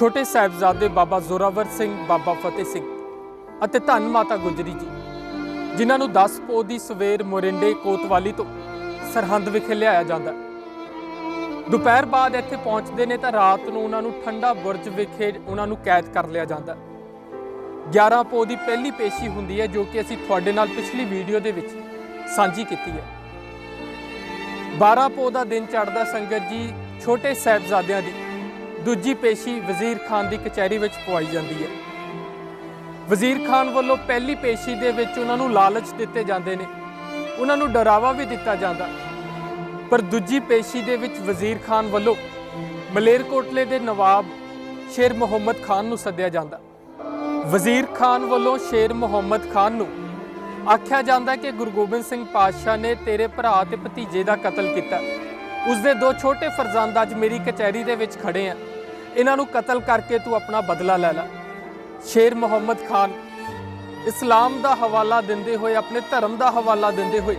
ਛੋਟੇ ਸਾਹਿਬਜ਼ਾਦੇ ਬਾਬਾ ਜ਼ੋਰਾਵਰ ਸਿੰਘ, ਬਾਬਾ ਫਤਿਹ ਸਿੰਘ ਅਤੇ ਧੰਨ ਮਾਤਾ ਗੁਜਰੀ ਜੀ, ਜਿਨ੍ਹਾਂ ਨੂੰ 10 ਪੋ ਦੀ ਸਵੇਰ ਮੋਰਿੰਡੇ ਕੋਤਵਾਲੀ ਤੋਂ ਸਰਹੰਦ ਵਿਖੇ ਲਿਆਇਆ ਜਾਂਦਾ ਦੁਪਹਿਰ ਬਾਅਦ ਇੱਥੇ ਪਹੁੰਚਦੇ ਨੇ ਤਾਂ ਰਾਤ ਨੂੰ ਉਹਨਾਂ ਨੂੰ ਠੰਡਾ ਬੁਰਜ ਵਿਖੇ ਉਹਨਾਂ ਨੂੰ ਕੈਦ ਕਰ ਲਿਆ ਜਾਂਦਾ ਹੈ। 11 ਪੋ ਦੀ ਪਹਿਲੀ ਪੇਸ਼ੀ ਹੁੰਦੀ ਹੈ ਜੋ ਕਿ ਅਸੀਂ ਤੁਹਾਡੇ ਨਾਲ ਪਿਛਲੀ ਵੀਡੀਓ ਦੇ ਵਿੱਚ ਸਾਂਝੀ ਕੀਤੀ ਹੈ 12 ਪੋ ਦਾ ਦਿਨ ਚੜ੍ਹਦਾ ਸੰਗਤ ਜੀ, ਛੋਟੇ ਸਾਹਿਬਜ਼ਾਦਿਆਂ ਦੀ ਦੂਜੀ ਪੇਸ਼ੀ ਵਜ਼ੀਰ ਖਾਨ ਦੀ ਕਚਹਿਰੀ ਵਿੱਚ ਪਵਾਈ ਜਾਂਦੀ ਹੈ। ਵਜ਼ੀਰ ਖਾਨ ਵੱਲੋਂ ਪਹਿਲੀ ਪੇਸ਼ੀ ਦੇ ਵਿੱਚ ਉਹਨਾਂ ਨੂੰ ਲਾਲਚ ਦਿੱਤੇ ਜਾਂਦੇ ਨੇ। ਉਹਨਾਂ ਨੂੰ ਡਰਾਵਾ ਵੀ ਦਿੱਤਾ ਜਾਂਦਾ। ਪਰ ਦੂਜੀ ਪੇਸ਼ੀ ਦੇ ਵਿੱਚ ਵਜ਼ੀਰ ਖਾਨ ਵੱਲੋਂ ਮਲੇਰਕੋਟਲੇ ਦੇ ਨਵਾਬ ਸ਼ੇਰ ਮੁਹੰਮਦ ਖਾਨ ਨੂੰ ਸੱਦਿਆ ਜਾਂਦਾ। ਵਜ਼ੀਰ ਖਾਨ ਵੱਲੋਂ ਸ਼ੇਰ ਮੁਹੰਮਦ ਖਾਨ ਨੂੰ ਆਖਿਆ ਜਾਂਦਾ ਕਿ ਗੁਰੂ ਗੋਬਿੰਦ ਸਿੰਘ ਪਾਤਸ਼ਾਹ ਨੇ ਤੇਰੇ ਭਰਾ ਤੇ ਭਤੀਜੇ ਦਾ ਕਤਲ ਕੀਤਾ। ਉਸ ਦੇ ਦੋ ਛੋਟੇ ਫਰਜ਼ੰਦ ਅੱਜ ਮੇਰੀ ਕਚਹਿਰੀ ਦੇ ਵਿੱਚ ਖੜੇ ਆ। ਇਹਨਾਂ ਨੂੰ ਕਤਲ ਕਰਕੇ ਤੂੰ ਆਪਣਾ ਬਦਲਾ ਲੈ ਲੈ। ਸ਼ੇਰ ਮੁਹੰਮਦ ਖਾਨ, ਇਸਲਾਮ ਦਾ ਹਵਾਲਾ ਦਿੰਦੇ ਹੋਏ, ਆਪਣੇ ਧਰਮ ਦਾ ਹਵਾਲਾ ਦਿੰਦੇ ਹੋਏ,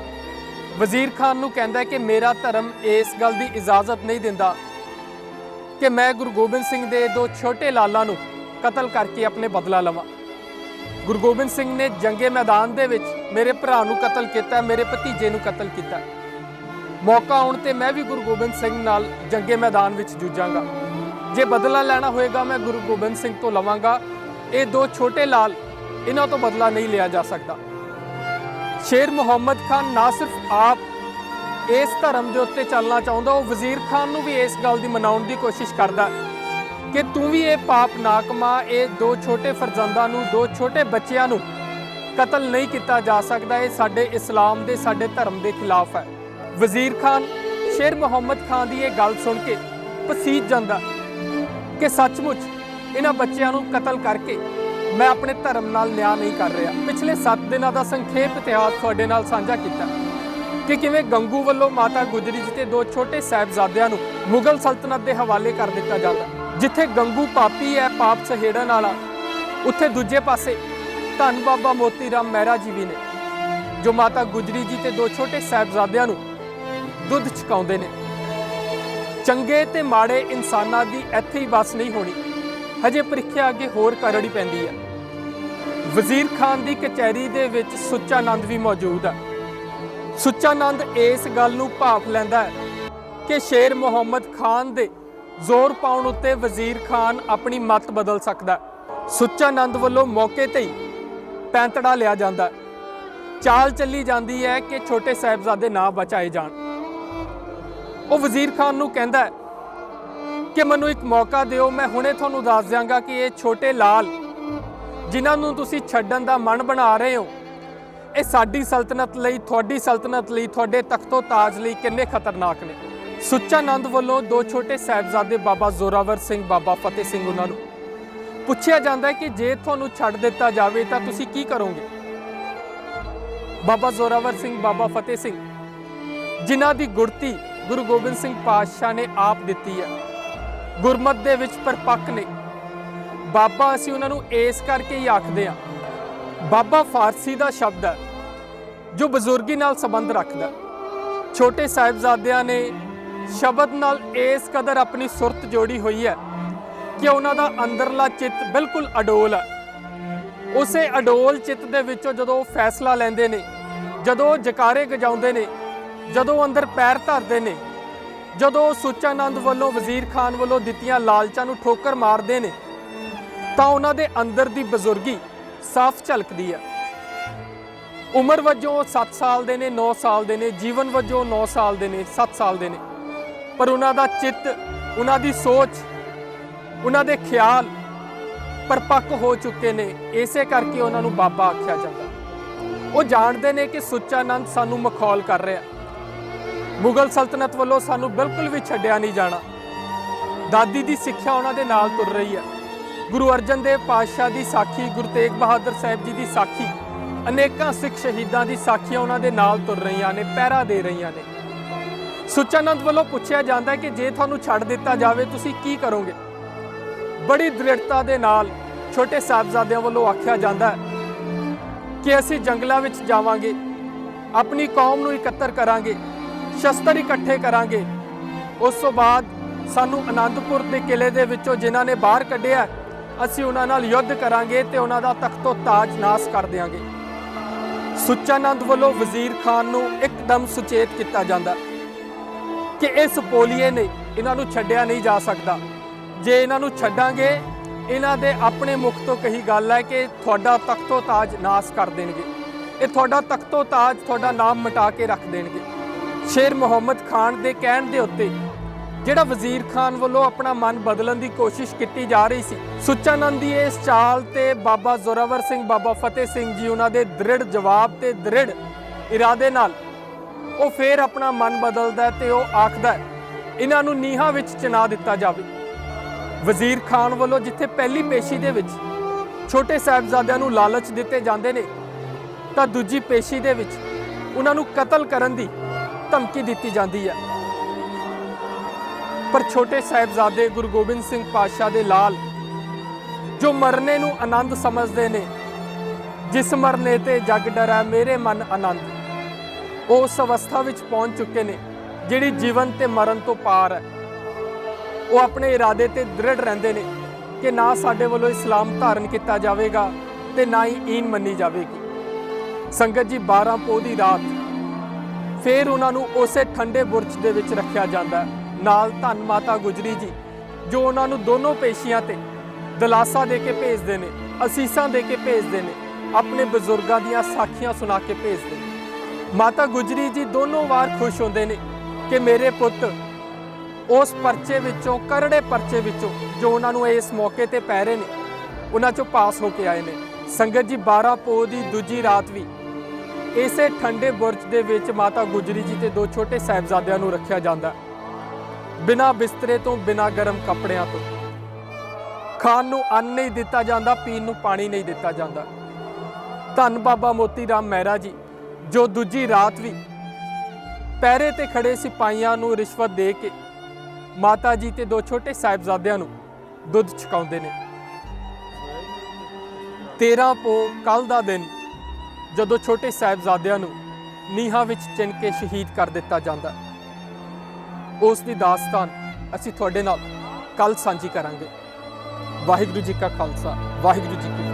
ਵਜ਼ੀਰ ਖਾਨ ਨੂੰ ਕਹਿੰਦਾ ਕਿ ਮੇਰਾ ਧਰਮ ਇਸ ਗੱਲ ਦੀ ਇਜਾਜ਼ਤ ਨਹੀਂ ਦਿੰਦਾ ਕਿ ਮੈਂ ਗੁਰੂ ਗੋਬਿੰਦ ਸਿੰਘ ਦੇ ਦੋ ਛੋਟੇ ਲਾਲਾਂ ਨੂੰ ਕਤਲ ਕਰਕੇ ਆਪਣੇ ਬਦਲਾ ਲਵਾਂ। ਗੁਰੂ ਗੋਬਿੰਦ ਸਿੰਘ ਨੇ ਜੰਗੇ ਮੈਦਾਨ ਦੇ ਵਿੱਚ ਮੇਰੇ ਭਰਾ ਨੂੰ ਕਤਲ ਕੀਤਾ, ਮੇਰੇ ਭਤੀਜੇ ਨੂੰ ਕਤਲ ਕੀਤਾ। ਮੌਕਾ ਆਉਣ ਤੇ ਮੈਂ ਵੀ ਗੁਰੂ ਗੋਬਿੰਦ ਸਿੰਘ ਨਾਲ ਜੰਗੇ ਮੈਦਾਨ ਵਿੱਚ ਜੂਝਾਂਗਾ। ਜੇ ਬਦਲਾ ਲੈਣਾ ਹੋਏਗਾ, ਮੈਂ ਗੁਰੂ ਗੋਬਿੰਦ ਸਿੰਘ ਤੋਂ ਲਵਾਂਗਾ। ਇਹ ਦੋ ਛੋਟੇ ਲਾਲ ਇਹਨਾਂ ਤੋਂ ਬਦਲਾ ਨਹੀਂ ਲਿਆ ਜਾ ਸਕਦਾ। ਸ਼ੇਰ ਮੁਹੰਮਦ ਖਾਨ ਨਾ ਸਿਰਫ ਆਪ ਇਸ ਧਰਮ ਦੇ ਉੱਤੇ ਚੱਲਣਾ ਚਾਹੁੰਦਾ, ਉਹ ਵਜ਼ੀਰ ਖਾਨ ਨੂੰ ਵੀ ਇਸ ਗੱਲ ਦੀ ਮਨਾਉਣ ਦੀ ਕੋਸ਼ਿਸ਼ ਕਰਦਾ ਕਿ ਤੂੰ ਵੀ ਇਹ ਪਾਪ ਨਾ ਕਮਾ, ਇਹ ਦੋ ਛੋਟੇ ਫਰਜ਼ੰਦਾਂ ਨੂੰ, ਦੋ ਛੋਟੇ ਬੱਚਿਆਂ ਨੂੰ ਕਤਲ ਨਹੀਂ ਕੀਤਾ ਜਾ ਸਕਦਾ। ਇਹ ਸਾਡੇ ਇਸਲਾਮ ਦੇ, ਸਾਡੇ ਧਰਮ ਦੇ ਖਿਲਾਫ ਹੈ। ਵਜ਼ੀਰ ਖਾਨ, ਸ਼ੇਰ ਮੁਹੰਮਦ ਖਾਨ ਦੀ ਇਹ ਗੱਲ ਸੁਣ ਕੇ ਪਸੀਜ ਜਾਂਦਾ ਕਿ ਸੱਚਮੁੱਚ ਇਹਨਾਂ ਬੱਚਿਆਂ ਨੂੰ ਕਤਲ ਕਰਕੇ ਮੈਂ ਆਪਣੇ ਧਰਮ ਨਾਲ ਨਿਆਂ ਨਹੀਂ ਕਰ ਰਿਹਾ। ਪਿਛਲੇ 7 ਦਿਨਾਂ ਦਾ ਸੰਖੇਪ ਇਤਿਹਾਸ ਤੁਹਾਡੇ ਨਾਲ ਸਾਂਝਾ ਕੀਤਾ ਕਿ ਕਿਵੇਂ ਗੰਗੂ ਵੱਲੋਂ ਮਾਤਾ ਗੁਜਰੀ ਜੀ ਤੇ ਦੋ ਛੋਟੇ ਸਾਹਿਬਜ਼ਾਦਿਆਂ ਨੂੰ ਮੁਗਲ ਸਲਤਨਤ ਦੇ ਹਵਾਲੇ ਕਰ ਦਿੱਤਾ ਜਾਂਦਾ। ਜਿੱਥੇ ਗੰਗੂ ਪਾਪੀ ਹੈ ਪਾਪ ਸਹੇੜਨ ਵਾਲਾ ਉੱਥੇ ਦੂਜੇ ਪਾਸੇ ਧੰਨ ਬਾਬਾ ਮੋਤੀ ਰਾਮ ਮਹਿਰਾ ਜੀ ਵੀ ਨੇ, ਜੋ ਮਾਤਾ ਗੁਜਰੀ ਜੀ ਤੇ ਦੋ ਛੋਟੇ ਸਾਹਿਬਜ਼ਾਦਿਆਂ ਨੂੰ ਦੁੱਧ ਛਕਾਉਂਦੇ ਨੇ। ਚੰਗੇ ਤੇ ਮਾੜੇ ਇਨਸਾਨਾਂ ਦੀ ਇੱਥੇ ਹੀ ਬਸ ਨਹੀਂ ਹੋਣੀ। ਹਜੇ ਪ੍ਰੀਖਿਆ ਅੱਗੇ ਹੋਰ ਕਰੜੀ ਪੈਂਦੀ ਹੈ ਵਜ਼ੀਰ ਖਾਨ ਦੀ ਕਚਹਿਰੀ ਦੇ ਵਿੱਚ ਸੁੱਚਾ ਨੰਦ ਵੀ ਮੌਜੂਦ ਹੈ ਸੁੱਚਾਨੰਦ ਇਸ ਗੱਲ ਨੂੰ ਭਾਫ ਲੈਂਦਾ ਹੈ ਕਿ ਸ਼ੇਰ ਮੁਹੰਮਦ ਖਾਨ ਦੇ ਜ਼ੋਰ ਪਾਉਣ ਉੱਤੇ ਵਜ਼ੀਰ ਖਾਨ ਆਪਣੀ ਮਤ ਬਦਲ ਸਕਦਾ ਸੁੱਚਾਨੰਦ ਵੱਲੋਂ ਮੌਕੇ ਤੇ ਹੀ ਪੈਂਤੜਾ ਲਿਆ ਜਾਂਦਾ ਚਾਲ ਚੱਲੀ ਜਾਂਦੀ ਹੈ ਕਿ ਛੋਟੇ ਸਾਹਿਬਜ਼ਾਦੇ ਨਾ ਬਚਾਏ ਜਾਣ। ਉਹ ਵਜ਼ੀਰ ਖਾਨ ਨੂੰ ਕਹਿੰਦਾ ਕਿ ਮੈਨੂੰ ਇੱਕ ਮੌਕਾ ਦਿਓ, ਮੈਂ ਹੁਣੇ ਤੁਹਾਨੂੰ ਦੱਸ ਦਿਆਂਗਾ ਕਿ ਇਹ ਛੋਟੇ ਲਾਲ ਜਿਨ੍ਹਾਂ ਨੂੰ ਤੁਸੀਂ ਛੱਡਣ ਦਾ ਮਨ ਬਣਾ ਰਹੇ ਹੋ, ਇਹ ਸਾਡੀ ਸਲਤਨਤ ਲਈ, ਤੁਹਾਡੀ ਸਲਤਨਤ ਲਈ, ਤੁਹਾਡੇ ਤਖਤੋ ਤਾਜ ਲਈ ਕਿੰਨੇ ਖਤਰਨਾਕ ਨੇ। ਸੁੱਚਾ ਨੰਦ ਵੱਲੋਂ ਦੋ ਛੋਟੇ ਸਾਹਿਬਜ਼ਾਦੇ ਬਾਬਾ ਜ਼ੋਰਾਵਰ ਸਿੰਘ, ਬਾਬਾ ਫਤਿਹ ਸਿੰਘ ਉਹਨਾਂ ਨੂੰ ਪੁੱਛਿਆ ਜਾਂਦਾ ਹੈ ਕਿ ਜੇ ਤੁਹਾਨੂੰ ਛੱਡ ਦਿੱਤਾ ਜਾਵੇ ਤਾਂ ਤੁਸੀਂ ਕੀ ਕਰੋਗੇ? ਬਾਬਾ ਜ਼ੋਰਾਵਰ ਸਿੰਘ, ਬਾਬਾ ਫਤਿਹ ਸਿੰਘ, ਜਿਨ੍ਹਾਂ ਦੀ ਗੁੜਤੀ ਗੁਰੂ ਗੋਬਿੰਦ ਸਿੰਘ ਪਾਤਸ਼ਾਹ ਨੇ ਆਪ ਦਿੱਤੀ ਹੈ। ਗੁਰਮਤ ਦੇ ਵਿੱਚ ਪਰਪੱਕ ਨੇ। ਬਾਬਾ, ਅਸੀਂ ਉਹਨਾਂ ਨੂੰ ਇਸ ਕਰਕੇ ਹੀ ਆਖਦੇ ਆ ਬਾਬਾ ਫਾਰਸੀ ਦਾ ਸ਼ਬਦ ਹੈ, ਜੋ ਬਜ਼ੁਰਗੀ ਨਾਲ ਸੰਬੰਧ ਰੱਖਦਾ ਛੋਟੇ ਸਾਹਿਬਜ਼ਾਦਿਆਂ ਨੇ ਸ਼ਬਦ ਨਾਲ ਇਸ ਕਦਰ ਆਪਣੀ ਸੁਰਤ ਜੋੜੀ ਹੋਈ ਹੈ ਕਿ ਉਹਨਾਂ ਦਾ ਅੰਦਰਲਾ ਚਿੱਤ ਬਿਲਕੁਲ ਅਡੋਲ ਹੈ। ਉਸੇ ਅਡੋਲ ਚਿੱਤ ਦੇ ਵਿੱਚੋਂ ਜਦੋਂ ਫੈਸਲਾ ਲੈਂਦੇ ਨੇ, ਜਦੋਂ ਉਹ ਜਕਾਰੇ ਗਜਾਉਂਦੇ ਨੇ ਜਦੋਂ ਅੰਦਰ ਪੈਰ ਧਰਦੇ ਨੇ, ਜਦੋਂ ਉਹ ਸੁੱਚਾਨੰਦ ਵੱਲੋਂ, ਵਜ਼ੀਰ ਖਾਨ ਵੱਲੋਂ ਦਿੱਤੀਆਂ ਲਾਲਚਾਂ ਨੂੰ ਠੋਕਰ ਮਾਰਦੇ ਨੇ, ਤਾਂ ਉਹਨਾਂ ਦੇ ਅੰਦਰ ਦੀ ਬਜ਼ੁਰਗੀ ਸਾਫ਼ ਝਲਕਦੀ ਹੈ। ਉਮਰ ਵਜੋਂ ਉਹ 7 ਸਾਲ ਦੇ ਨੇ 9 ਸਾਲ ਦੇ ਨੇ, ਜੀਵਨ ਵਜੋਂ 9 ਸਾਲ ਦੇ ਨੇ 7 ਸਾਲ ਦੇ ਨੇ। ਪਰ ਉਹਨਾਂ ਦਾ ਚਿੱਤ, ਉਹਨਾਂ ਦੀ ਸੋਚ, ਉਹਨਾਂ ਦੇ ਖਿਆਲ ਪਰਪੱਕ ਹੋ ਚੁੱਕੇ ਨੇ। ਇਸੇ ਕਰਕੇ ਉਹਨਾਂ ਨੂੰ ਬਾਬਾ ਆਖਿਆ ਜਾਂਦਾ। ਉਹ ਜਾਣਦੇ ਨੇ ਕਿ ਸੁੱਚਾਨੰਦ ਸਾਨੂੰ ਮਖੌਲ ਕਰ ਰਿਹਾ। ਮੁਗਲ ਸਲਤਨਤ ਵੱਲੋਂ ਸਾਨੂੰ ਬਿਲਕੁਲ ਵੀ ਛੱਡਿਆ ਨਹੀਂ ਜਾਣਾ। ਦਾਦੀ ਦੀ ਸਿੱਖਿਆ ਉਹਨਾਂ ਦੇ ਨਾਲ ਤੁਰ ਰਹੀ ਹੈ। ਗੁਰੂ ਅਰਜਨ ਦੇਵ ਪਾਤਸ਼ਾਹ ਦੀ ਸਾਖੀ, ਗੁਰੂ ਤੇਗ ਬਹਾਦਰ ਸਾਹਿਬ ਜੀ ਦੀ ਸਾਖੀ, ਅਨੇਕਾਂ ਸਿੱਖ ਸ਼ਹੀਦਾਂ ਦੀ ਸਾਖੀਆਂ ਉਹਨਾਂ ਦੇ ਨਾਲ ਤੁਰ ਰਹੀਆਂ ਨੇ, ਪਹਿਰਾ ਦੇ ਰਹੀਆਂ ਨੇ। ਸੁੱਚਾਨੰਦ ਵੱਲੋਂ ਪੁੱਛਿਆ ਜਾਂਦਾ ਹੈ ਕਿ ਜੇ ਤੁਹਾਨੂੰ ਛੱਡ ਦਿੱਤਾ ਜਾਵੇ, ਤੁਸੀਂ ਕੀ ਕਰੋਗੇ? ਬੜੀ ਦ੍ਰਿੜਤਾ ਦੇ ਨਾਲ ਛੋਟੇ ਸਾਹਿਬਜ਼ਾਦਿਆਂ ਵੱਲੋਂ ਆਖਿਆ ਜਾਂਦਾ ਹੈ ਕਿ ਅਸੀਂ ਜੰਗਲਾਂ ਵਿੱਚ ਜਾਵਾਂਗੇ, ਆਪਣੀ ਕੌਮ ਨੂੰ ਇਕੱਤਰ ਕਰਾਂਗੇ। ਸ਼ਸਤਰ ਇਕੱਠੇ ਕਰਾਂਗੇ। ਉਸ ਤੋਂ ਬਾਅਦ ਸਾਨੂੰ ਆਨੰਦਪੁਰ ਦੇ ਕਿਲੇ ਦੇ ਵਿੱਚੋਂ ਜਿਨ੍ਹਾਂ ਨੇ ਬਾਹਰ ਕੱਢਿਆ, ਅਸੀਂ ਉਹਨਾਂ ਨਾਲ ਯੁੱਧ ਕਰਾਂਗੇ ਤੇ ਉਹਨਾਂ ਦਾ ਤਖਤੋ ਤਾਜ ਨਾਸ ਕਰ ਦੇਵਾਂਗੇ ਸੁੱਚਾਨੰਦ ਵੱਲੋਂ ਵਜ਼ੀਰ ਖਾਨ ਨੂੰ ਇੱਕਦਮ ਸੁਚੇਤ ਕੀਤਾ ਜਾਂਦਾ ਕਿ ਇਸ ਪੋਲੀਏ ਨੇ ਇਹਨਾਂ ਨੂੰ ਛੱਡਿਆ ਨਹੀਂ ਜਾ ਸਕਦਾ। ਜੇ ਇਹਨਾਂ ਨੂੰ ਛੱਡਾਂਗੇ, ਇਹਨਾਂ ਦੇ ਆਪਣੇ ਮੁਖ ਤੋਂ ਕਹੀ ਗੱਲ ਹੈ ਕਿ ਤੁਹਾਡਾ ਤਖਤੋ ਤਾਜ ਨਾਸ ਕਰ ਦੇਣਗੇ। ਇਹ ਤੁਹਾਡਾ ਤਖਤੋ ਤਾਜ, ਤੁਹਾਡਾ ਨਾਮ ਮਿਟਾ ਕੇ ਰੱਖ ਦੇਣਗੇ। ਸ਼ੇਰ ਮੁਹੰਮਦ ਖਾਨ ਦੇ ਕਹਿਣ ਦੇ ਉੱਤੇ ਜਿਹੜਾ ਵਜ਼ੀਰ ਖਾਨ ਵੱਲੋਂ ਆਪਣਾ ਮਨ ਬਦਲਣ ਦੀ ਕੋਸ਼ਿਸ਼ ਕੀਤੀ ਜਾ ਰਹੀ ਸੀ, ਸੁੱਚਾਨੰਦ ਦੀ ਇਸ ਚਾਲ ਤੇ ਬਾਬਾ ਜ਼ੋਰਾਵਰ ਸਿੰਘ, ਬਾਬਾ ਫਤਿਹ ਸਿੰਘ ਜੀ ਉਹਨਾਂ ਦੇ ਦ੍ਰਿੜ ਜਵਾਬ ਤੇ ਦ੍ਰਿੜ ਇਰਾਦੇ ਨਾਲ ਉਹ ਫੇਰ ਆਪਣਾ ਮਨ ਬਦਲਦਾ ਹੈ ਤੇ ਉਹ ਆਖਦਾ ਇਹਨਾਂ ਨੂੰ ਨੀਹਾਂ ਵਿੱਚ ਚਿਣਾ ਦਿੱਤਾ ਜਾਵੇ। ਵਜ਼ੀਰ ਖਾਨ ਵੱਲੋਂ ਜਿੱਥੇ ਪਹਿਲੀ ਪੇਸ਼ੀ ਦੇ ਵਿੱਚ ਛੋਟੇ ਸਾਹਿਬਜ਼ਾਦਿਆਂ ਨੂੰ ਲਾਲਚ ਦਿੱਤੇ ਜਾਂਦੇ ਨੇ, ਤਾਂ ਦੂਜੀ ਪੇਸ਼ੀ ਦੇ ਵਿੱਚ ਉਹਨਾਂ ਨੂੰ ਕਤਲ ਕਰਨ ਦੀ ਧਮਕੀ ਦਿੱਤੀ ਜਾਂਦੀ ਹੈ। ਪਰ ਛੋਟੇ ਸਾਹਿਬਜ਼ਾਦੇ ਗੁਰੂ ਗੋਬਿੰਦ ਸਿੰਘ ਪਾਤਸ਼ਾਹ ਦੇ ਲਾਲ, ਜੋ ਮਰਨੇ ਨੂੰ ਆਨੰਦ ਸਮਝਦੇ ਨੇ, ਜਿਸ ਮਰਨੇ ਤੇ ਜਗ ਡਰੈ ਮੇਰੇ ਮਨ ਆਨੰਦ, ਉਹ ਉਸ ਅਵਸਥਾ ਵਿੱਚ ਪਹੁੰਚ ਚੁੱਕੇ ਨੇ, ਜਿਹੜੀ ਜੀਵਨ ਤੇ ਮਰਨ ਤੋਂ ਪਾਰ ਹੈ। ਉਹ ਆਪਣੇ ਇਰਾਦੇ ਤੇ ਦ੍ਰਿੜ ਰਹਿੰਦੇ ਨੇ ਕਿ ਨਾ ਸਾਡੇ ਵੱਲੋਂ ਇਸਲਾਮ ਧਾਰਨ ਕੀਤਾ ਜਾਵੇਗਾ ਤੇ ਨਾ ਹੀ ਈਨ ਮੰਨੀ ਜਾਵੇਗੀ। ਸੰਗਤ ਜੀ 12 ਪੋਹ ਦੀ ਰਾਤ ਫਿਰ ਉਹਨਾਂ ਨੂੰ ਉਸੇ ਠੰਡੇ ਬੁਰਜ ਦੇ ਵਿੱਚ ਰੱਖਿਆ ਜਾਂਦਾ ਨਾਲ ਧੰਨ ਮਾਤਾ ਗੁਜਰੀ ਜੀ, ਜੋ ਉਹਨਾਂ ਨੂੰ ਦੋਨੋਂ ਪੇਸ਼ੀਆਂ ਤੇ ਦਲਾਸਾ ਦੇ ਕੇ ਭੇਜਦੇ ਨੇ, ਅਸੀਸਾਂ ਦੇ ਕੇ ਭੇਜਦੇ ਨੇ, ਆਪਣੇ ਬਜ਼ੁਰਗਾਂ ਦੀਆਂ ਸਾਖੀਆਂ ਸੁਣਾ ਕੇ ਭੇਜਦੇ ਨੇ। ਮਾਤਾ ਗੁਜਰੀ ਜੀ ਦੋਨੋਂ ਵਾਰ ਖੁਸ਼ ਹੁੰਦੇ ਨੇ ਕਿ ਮੇਰੇ ਪੁੱਤ ਉਸ ਪਰਚੇ ਵਿੱਚੋਂ, ਕਰੜੇ ਪਰਚੇ ਵਿੱਚੋਂ ਜੋ ਉਹਨਾਂ ਨੂੰ ਇਸ ਮੌਕੇ ਤੇ ਪੈ ਰਹੇ ਨੇ, ਉਹਨਾਂ ਚੋਂ ਪਾਸ ਹੋ ਕੇ ਆਏ ਨੇ। ਸੰਗਤ ਜੀ 12 ਪੋਹ ਦੀ ਦੂਜੀ ਰਾਤ ਵੀ ਇਸੇ ਠੰਡੇ ਬੁਰਜ ਦੇ ਵਿੱਚ ਮਾਤਾ ਗੁਜਰੀ ਜੀ ਤੇ ਦੋ ਛੋਟੇ ਸਾਹਿਬਜ਼ਾਦਿਆਂ ਨੂੰ ਰੱਖਿਆ ਜਾਂਦਾ ਬਿਨਾ ਬਿਸਤਰੇ ਤੋਂ, ਬਿਨਾ ਗਰਮ ਕੱਪੜਿਆਂ ਤੋਂ। ਖਾਣ ਨੂੰ ਅੰਨ ਨਹੀਂ ਦਿੱਤਾ ਜਾਂਦਾ, ਪੀਣ ਨੂੰ ਪਾਣੀ ਨਹੀਂ ਦਿੱਤਾ ਜਾਂਦਾ। ਧੰਨ ਬਾਬਾ ਮੋਤੀ ਰਾਮ ਮਹਿਰਾ ਜੀ, ਜੋ ਦੂਜੀ ਰਾਤ ਵੀ ਪਹਿਰੇ ਤੇ ਖੜੇ ਸਿਪਾਹੀਆਂ ਨੂੰ ਰਿਸ਼ਵਤ ਦੇ ਕੇ ਮਾਤਾ ਜੀ ਤੇ ਦੋ ਛੋਟੇ ਸਾਹਿਬਜ਼ਾਦਿਆਂ ਨੂੰ ਦੁੱਧ ਛਕਾਉਂਦੇ ਨੇ। 13 ਪੋ ਕੱਲ ਦਾ ਦਿਨ ਜਦੋਂ ਛੋਟੇ ਸਾਹਿਬਜ਼ਾਦਿਆਂ ਨੂੰ ਨੀਹਾਂ ਵਿੱਚ ਚਿਣ ਕੇ ਸ਼ਹੀਦ ਕਰ ਦਿੱਤਾ ਜਾਂਦਾ ਉਸ ਦੀ ਦਾਸਤਾਨ ਅਸੀਂ ਤੁਹਾਡੇ ਨਾਲ ਕੱਲ ਸਾਂਝੀ ਕਰਾਂਗੇ। ਵਾਹਿਗੁਰੂ ਜੀ ਕਾ ਖਾਲਸਾ, ਵਾਹਿਗੁਰੂ ਜੀ ਕੀ